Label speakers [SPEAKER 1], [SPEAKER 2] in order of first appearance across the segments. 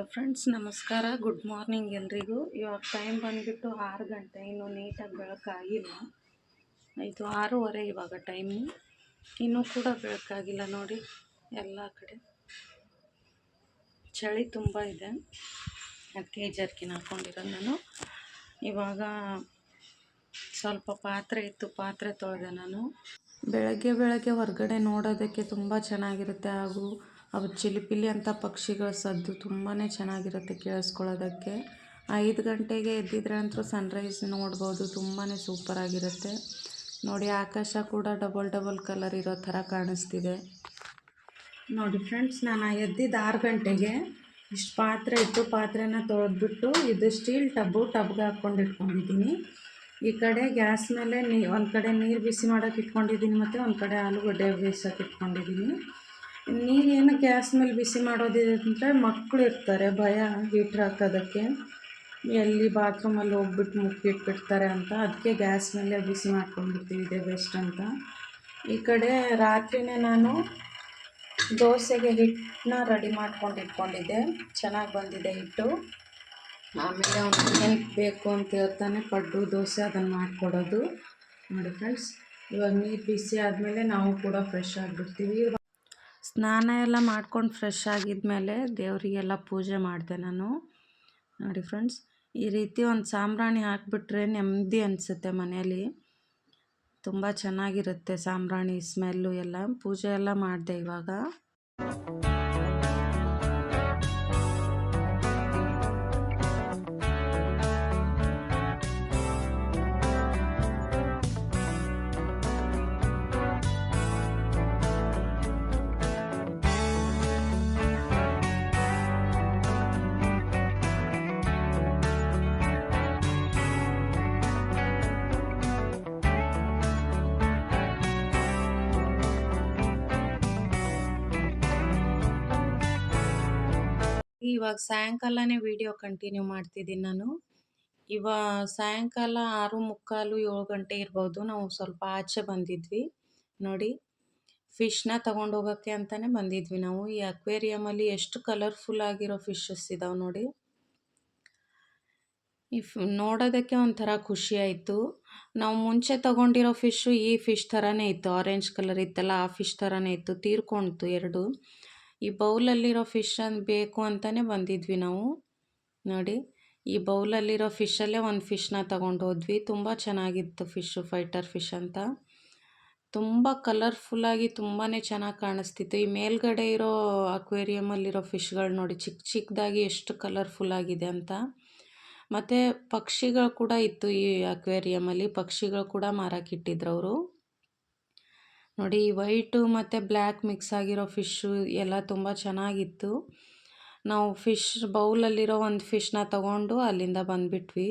[SPEAKER 1] Hello friends ನಮಸ್ಕಾರ. Good morning ಎಲ್ರಿಗೂ. ಇವಾಗ ಟೈಮ್ ಬಂದುಬಿಟ್ಟು ಆರು ಗಂಟೆ, ಇನ್ನೂ ನೀಟಾಗಿ ಬೆಳಕಾಗಿಲ್ಲ. ಇದು ಆರೂವರೆ ಇವಾಗ ಟೈಮು ಇನ್ನೂ ಕೂಡ ಬೆಳಕಾಗಿಲ್ಲ ನೋಡಿ, ಎಲ್ಲ ಕಡೆ. ಚಳಿ ತುಂಬ ಇದೆ. ಅದಕ್ಕೆ ಜರ್ಕಿನ ಹಾಕ್ಕೊಂಡಿರೋದು ನಾನು. ಇವಾಗ ಸ್ವಲ್ಪ ಪಾತ್ರೆ ಇತ್ತು, ಪಾತ್ರೆ ತೊಳೆದೆ ನಾನು. ಬೆಳಗ್ಗೆ ಬೆಳಗ್ಗೆ ಹೊರಗಡೆ ನೋಡೋದಕ್ಕೆ ತುಂಬ ಚೆನ್ನಾಗಿರುತ್ತೆ ಹಾಗೂ ಅವು ಚಿಲಿಪಿಲಿ ಅಂತ ಪಕ್ಷಿಗಳ ಸದ್ದು ತುಂಬಾ ಚೆನ್ನಾಗಿರುತ್ತೆ ಕೇಳಿಸ್ಕೊಳ್ಳೋದಕ್ಕೆ. ಐದು ಗಂಟೆಗೆ ಎದ್ದಿದ್ರೆ ಅಂತೂ ಸನ್ರೈಸ್ ನೋಡ್ಬೋದು ತುಂಬಾ ಸೂಪರಾಗಿರುತ್ತೆ ನೋಡಿ, ಆಕಾಶ ಕೂಡ ಡಬಲ್ ಡಬಲ್ ಕಲರ್ ಇರೋ ಥರ ಕಾಣಿಸ್ತಿದೆ. ನೋಡಿ ಫ್ರೆಂಡ್ಸ್ ನಾನು ಎದ್ದಿದ್ದು ಆರು ಗಂಟೆಗೆ ಇಷ್ಟು ಪಾತ್ರೆ ಇತ್ತು. ಪಾತ್ರೆನ ತೊಳೆದ್ಬಿಟ್ಟು ಇದು ಸ್ಟೀಲ್ ಟಬ್ಬು ಟಬ್ಗೆ ಹಾಕ್ಕೊಂಡು ಇಟ್ಕೊಂಡಿದ್ದೀನಿ. ಈ ಕಡೆ ಗ್ಯಾಸ್ ಮೇಲೆ ನೀ, ಒಂದು ಕಡೆ ನೀರು ಬಿಸಿ ಮಾಡೋಕೆ ಇಟ್ಕೊಂಡಿದ್ದೀನಿ ಮತ್ತು ಒಂದು ಕಡೆ ಆಲೂಗಡ್ಡೆ ಬೇಯಿಸೋಕೆ ಇಟ್ಕೊಂಡಿದ್ದೀನಿ. ನೀರು ಏನು ಗ್ಯಾಸ್ ಮೇಲೆ ಬಿಸಿ ಮಾಡೋದಿದೆ ಅಂದರೆ ಮಕ್ಕಳು ಇರ್ತಾರೆ, ಭಯ ಹೀಟ್ರ್ ಹಾಕೋದಕ್ಕೆ. ಎಲ್ಲಿ ಬಾತ್ರೂಮಲ್ಲಿ ಹೋಗ್ಬಿಟ್ಟು ಮುಕ್ಕಿಟ್ಬಿಡ್ತಾರೆ ಅಂತ, ಅದಕ್ಕೆ ಗ್ಯಾಸ್ ಮೇಲೆ ಬಿಸಿ ಮಾಡ್ಕೊಂಡ್ಬಿಡ್ತೀವಿ ಇದೆ ಬೆಸ್ಟ್ ಅಂತ. ಈ ಕಡೆ ರಾತ್ರಿನೇ ನಾನು ದೋಸೆಗೆ ಹಿಟ್ಟನ್ನ ರೆಡಿ ಮಾಡ್ಕೊಂಡು ಇಟ್ಕೊಂಡಿದ್ದೆ. ಚೆನ್ನಾಗಿ ಬಂದಿದೆ ಹಿಟ್ಟು. ಆಮೇಲೆ ಅವ್ನು ಹೆಲ್ಪ್ ಬೇಕು ಅಂತ ಹೇಳ್ತಾನೆ, ಪಡ್ಡು, ದೋಸೆ ಅದನ್ನು ಮಾಡಿಕೊಡೋದು. ನೋಡಿ ಫ್ರೆಂಡ್ಸ್ ಇವಾಗ ನೀರು ಬಿಸಿ ಆದಮೇಲೆ ನಾವು ಕೂಡ ಫ್ರೆಶ್ ಆಗಿಬಿಡ್ತೀವಿ. ಸ್ನಾನ ಎಲ್ಲ ಮಾಡ್ಕೊಂಡು ಫ್ರೆಶ್ ಆಗಿದ್ಮೇಲೆ ದೇವರಿಗೆಲ್ಲ ಪೂಜೆ ಮಾಡಿದೆ ನಾನು. ನೋಡಿ ಫ್ರೆಂಡ್ಸ್ ಈ ರೀತಿ ಒಂದು ಸಾಂಬ್ರಾಣಿ ಹಾಕಿಬಿಟ್ರೆ ನೆಮ್ಮದಿ ಅನಿಸುತ್ತೆ ಮನೆಯಲ್ಲಿ ತುಂಬ ಚೆನ್ನಾಗಿರುತ್ತೆ ಸಾಂಬ್ರಾಣಿ ಸ್ಮೆಲ್ಲು ಎಲ್ಲ. ಪೂಜೆ ಎಲ್ಲ ಮಾಡಿದೆ ಇವಾಗ. ಇವಾಗ ಸಾಯಂಕಾಲನೇ ವಿಡಿಯೋ ಕಂಟಿನ್ಯೂ ಮಾಡ್ತಿದ್ದೀನಿ ನಾನು. ಇವಾಗ ಸಾಯಂಕಾಲ ಆರು ಮುಕ್ಕಾಲು ಏಳು ಗಂಟೆ ಇರ್ಬೋದು. ನಾವು ಸ್ವಲ್ಪ ಆಚೆ ಬಂದಿದ್ವಿ. ನೋಡಿ ಫಿಶ್ನ ತಗೊಂಡು ಹೋಗೋಕ್ಕೆ ಅಂತಲೇ ಬಂದಿದ್ವಿ ನಾವು. ಈ ಅಕ್ವೇರಿಯಮಲ್ಲಿ ಎಷ್ಟು ಕಲರ್ಫುಲ್ ಆಗಿರೋ ಫಿಶಸ್ ಇದಾವೆ ನೋಡಿ. ಈ ನೋಡೋದಕ್ಕೆ ಒಂಥರ ಖುಷಿ ಆಯಿತು. ನಾವು ಮುಂಚೆ ತಗೊಂಡಿರೋ ಫಿಶ್ಶು ಈ ಫಿಶ್ ಥರನೇ ಇತ್ತು. ಆರೆಂಜ್ ಕಲರ್ ಇತ್ತಲ್ಲ, ಆ ಫಿಶ್ ಥರನೇ ಇತ್ತು. ತೀರ್ಕೊಳ್ತು ಎರಡು. ಈ ಬೌಲಲ್ಲಿರೋ ಫಿಶ್ ಬೇಕು ಅಂತಲೇ ಬಂದಿದ್ವಿ ನಾವು. ನೋಡಿ, ಈ ಬೌಲಲ್ಲಿರೋ ಫಿಶಲ್ಲೇ ಒಂದು ಫಿಶ್ನ ತಗೊಂಡು ಹೋದ್ವಿ. ತುಂಬ ಚೆನ್ನಾಗಿತ್ತು ಫಿಶ್ಶು ಫೈಟರ್ ಫಿಶ್ ಅಂತ. ತುಂಬ ಕಲರ್ಫುಲ್ಲಾಗಿ ತುಂಬಾ ಚೆನ್ನಾಗಿ ಕಾಣಿಸ್ತಿತ್ತು. ಈ ಮೇಲ್ಗಡೆ ಇರೋ ಅಕ್ವೇರಿಯಮಲ್ಲಿರೋ ಫಿಶ್ಗಳು ನೋಡಿ ಚಿಕ್ಕ ಚಿಕ್ಕದಾಗಿ ಎಷ್ಟು ಕಲರ್ಫುಲ್ ಆಗಿದೆ ಅಂತ. ಮತ್ತು ಪಕ್ಷಿಗಳು ಕೂಡ ಇತ್ತು ಈ ಅಕ್ವೇರಿಯಮಲ್ಲಿ ಪಕ್ಷಿಗಳು ಕೂಡ ಮಾರಾಕಿಟ್ಟಿದ್ರು ಅವರು. ನೋಡಿ, ವೈಟು ಮತ್ತು ಬ್ಲ್ಯಾಕ್ ಮಿಕ್ಸ್ ಆಗಿರೋ ಫಿಶ್ಶು ಎಲ್ಲ ತುಂಬ ಚೆನ್ನಾಗಿತ್ತು. ನಾವು ಫಿಶ್ ಬೌಲಲ್ಲಿರೋ ಒಂದು ಫಿಶ್ನ ತಗೊಂಡು ಅಲ್ಲಿಂದ ಬಂದುಬಿಟ್ವಿ.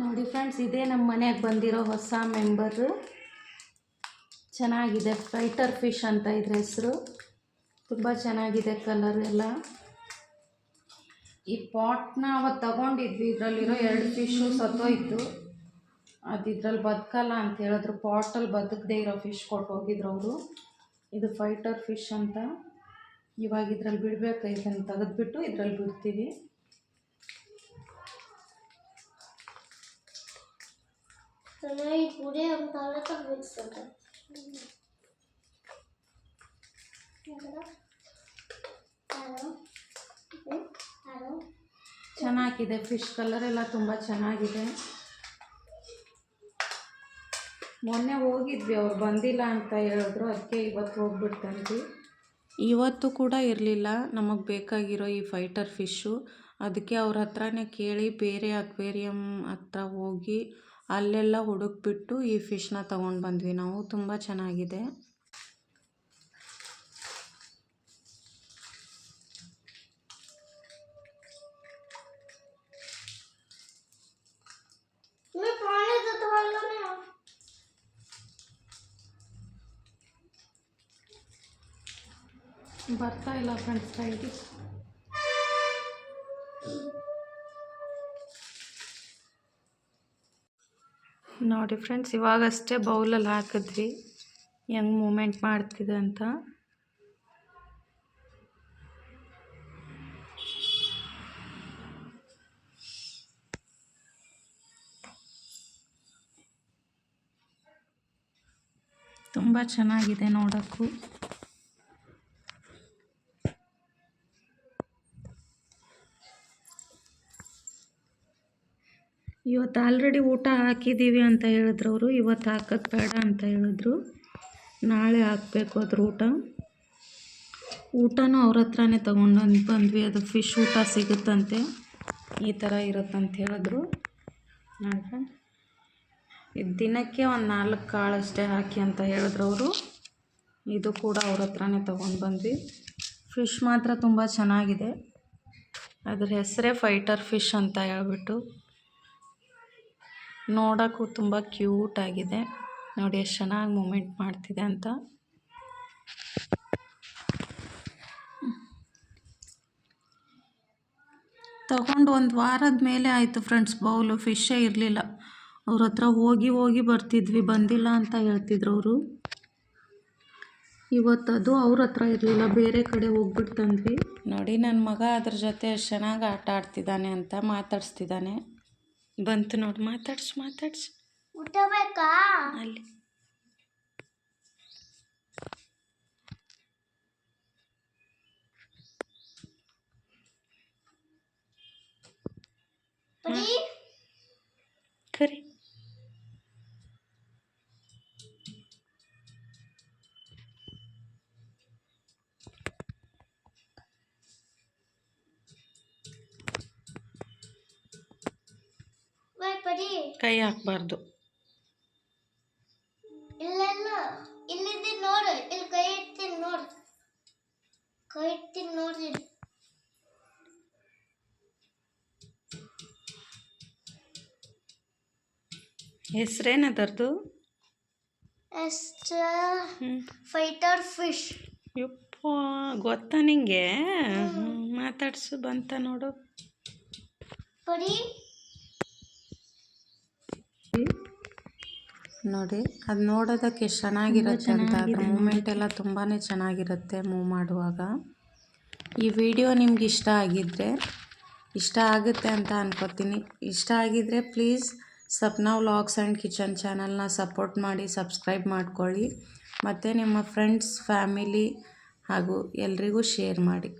[SPEAKER 1] ನೋಡಿ ಫ್ರೆಂಡ್ಸ್, ಇದೇ ನಮ್ಮ ಮನೆಗೆ ಬಂದಿರೋ ಹೊಸ ಮೆಂಬರು. ಚೆನ್ನಾಗಿದೆ ಫೈಟರ್ ಫಿಶ್ ಅಂತ ಇದ್ರ ಹೆಸರು. ತುಂಬ ಚೆನ್ನಾಗಿದೆ ಕಲರ್ ಎಲ್ಲ. ಈ ಪಾಟ್ನ ಅವತ್ತು ತಗೊಂಡಿದ್ವಿ. ಇದರಲ್ಲಿರೋ ಎರಡು ಫಿಶ್ಶು ಸತ್ತೋಯ್ತು. ಅದು ಇದ್ರಲ್ಲಿ ಬದುಕಲ್ಲ ಅಂತ ಹೇಳಿದ್ರು. ಪಾಟಲ್ಲಿ ಬದುಕದೇ ಇರೋ ಫಿಶ್ ಕೊಟ್ಟು ಹೋಗಿದ್ರು ಅವರು. ಇದು ಫೈಟರ್ ಫಿಶ್ ಅಂತ. ಇವಾಗ ಇದ್ರಲ್ಲಿ ಬಿಡಬೇಕು ಇದನ್ನು ತೆಗೆದ್ಬಿಟ್ಟು ಇದ್ರಲ್ಲಿ ಬಿಡ್ತೀವಿ. ಚೆನ್ನಾಗಿದೆ. ಫಿಶ್ ಕಲರ್ ಎಲ್ಲ ತುಂಬ ಚೆನ್ನಾಗಿದೆ. ಮೊನ್ನೆ ಹೋಗಿದ್ವಿ, ಅವ್ರು ಬಂದಿಲ್ಲ ಅಂತ ಹೇಳಿದ್ರು, ಅದಕ್ಕೆ ಇವತ್ತು ಹೋಗ್ಬಿಡ್ತಂದ್ವಿ. ಇವತ್ತು ಕೂಡ ಇರಲಿಲ್ಲ, ನಮಗೆ ಬೇಕಾಗಿರೋ ಈ ಫೈಟರ್ ಫಿಶ್ಶು ಅದಕ್ಕೆ ಅವ್ರ ಹತ್ರನೇ ಕೇಳಿ ಬೇರೆ ಅಕ್ವೇರಿಯಮ್ ಹತ್ರ ಹೋಗಿ ಅಲ್ಲೆಲ್ಲ ಹುಡುಕ್ಬಿಟ್ಟು ಈ ಫಿಶ್ನ ತೊಗೊಂಡು ಬಂದ್ವಿ. ನಾವು ತುಂಬ ಚೆನ್ನಾಗಿದೆ. ಬರ್ತಾ ಇಲ್ಲ ಫ್ರೆಂಡ್ಸ್ ಕೈಗೆ ನೋಡಿ ಫ್ರೆಂಡ್ಸ್ ಇವಾಗಷ್ಟೇ ಬೌಲಲ್ಲಿ ಹಾಕಿದ್ವಿ. ಹೆಂಗೆ ಮೂಮೆಂಟ್ ಮಾಡ್ತಿದೆ ಅಂತ. ತುಂಬ ಚೆನ್ನಾಗಿದೆ ನೋಡೋಕ್ಕೂ. ಇವತ್ತು ಆಲ್ರೆಡಿ ಊಟ ಹಾಕಿದ್ದೀವಿ ಅಂತ ಹೇಳಿದ್ರು ಅವರು ಇವತ್ತು ಹಾಕೋದು ಬೇಡ ಅಂತ ಹೇಳಿದ್ರು. ನಾಳೆ ಹಾಕಬೇಕು ಅದ್ರ ಊಟ. ಊಟನೂ ಅವ್ರ ಹತ್ರನೇ ತೊಗೊಂಡು ಬಂದ್ವಿ. ಅದು ಫಿಶ್ ಊಟ ಸಿಗುತ್ತಂತೆ. ಈ ಥರ ಇರುತ್ತಂತ ಹೇಳಿದ್ರು. ನೋಡ್ರಿ. ದಿನಕ್ಕೆ ಒಂದು ನಾಲ್ಕು ಕಾಳು ಅಷ್ಟೇ ಹಾಕಿ ಅಂತ ಹೇಳಿದ್ರು ಅವರು ಇದು ಕೂಡ ಅವ್ರ ಹತ್ರನೇ ತೊಗೊಂಡು ಬಂದ್ವಿ. ಫಿಶ್ ಮಾತ್ರ ತುಂಬ ಚೆನ್ನಾಗಿದೆ. ಅದ್ರ ಹೆಸರೇ ಫೈಟರ್ ಫಿಶ್ ಅಂತ ಹೇಳ್ಬಿಟ್ಟು. ನೋಡೋಕ್ಕೂ ತುಂಬ ಕ್ಯೂಟ್ ಆಗಿದೆ. ನೋಡಿ ಎಷ್ಟು ಚೆನ್ನಾಗಿ ಮೂಮೆಂಟ್ ಮಾಡ್ತಿದೆ ಅಂತ. ತಗೊಂಡು ಒಂದು ವಾರದ ಮೇಲೆ ಆಯಿತು ಫ್ರೆಂಡ್ಸ್, ಬೌಲು ಫಿಶ್ಶೇ ಇರಲಿಲ್ಲ. ಅವ್ರ ಹತ್ರ ಹೋಗಿ ಹೋಗಿ ಬರ್ತಿದ್ವಿ, ಬಂದಿಲ್ಲ ಅಂತ ಹೇಳ್ತಿದ್ರು ಅವರು. ಇವತ್ತದು ಅವ್ರ ಹತ್ರ ಇರಲಿಲ್ಲ, ಬೇರೆ ಕಡೆ ಹೋಗ್ಬಿಟ್ಟು ತಂದ್ವಿ. ನೋಡಿ ನನ್ನ ಮಗ ಅದ್ರ ಜೊತೆ ಚೆನ್ನಾಗಿ ಆಟ ಆಡ್ತಿದ್ದಾನೆ ಅಂತ ಮಾತಾಡಿಸ್ತಿದ್ದಾನೆ. ಬಂತು ನೋಡಿ ಮಾತಾಡ್ಸು ಮಾತಾಡ್ಸು.
[SPEAKER 2] ಊಟ ಬೇಕಾ?
[SPEAKER 1] ಅಲ್ಲಿ.
[SPEAKER 2] ಇಡ್ತೀನಿ ಹಾಕಬಾರ್ದು
[SPEAKER 1] ಹೆಸ್ರೇನದರ್ದು
[SPEAKER 2] ಫೈಟರ್ ಫಿಶ್.
[SPEAKER 1] ಯಪ್ಪ ಗೊತ್ತಾ ನಿಂಗೆ? ಮಾತಾಡ್ಸು ಬಂತ ನೋಡು.
[SPEAKER 2] ಬರೀ
[SPEAKER 1] ನೋಡಿ ಅದು ನೋಡೋದಕ್ಕೆ ಎಷ್ಟು ಚೆನ್ನಾಗಿರುತ್ತೆ ಅಂತ. ಅದ್ರ ಮೂಮೆಂಟ್ ಎಲ್ಲ ತುಂಬಾ ಚೆನ್ನಾಗಿರುತ್ತೆ ಮೂವ್ ಮಾಡುವಾಗ. ಈ ವಿಡಿಯೋ ನಿಮ್ಗೆ ಇಷ್ಟ ಆಗಿದ್ದರೆ ಇಷ್ಟ ಆಗುತ್ತೆ ಅಂತ ಅನ್ಕೋತೀನಿ. ಇಷ್ಟ ಆಗಿದ್ದರೆ please Sapna vlogs and kitchen ಚಾನಲ್ನ ಸಪೋರ್ಟ್ ಮಾಡಿ ಸಬ್ಸ್ಕ್ರೈಬ್ ಮಾಡ್ಕೊಳ್ಳಿ. ಮತ್ತು ನಿಮ್ಮ ಫ್ರೆಂಡ್ಸ್ ಫ್ಯಾಮಿಲಿ ಹಾಗೂ ಎಲ್ರಿಗೂ ಶೇರ್ ಮಾಡಿ.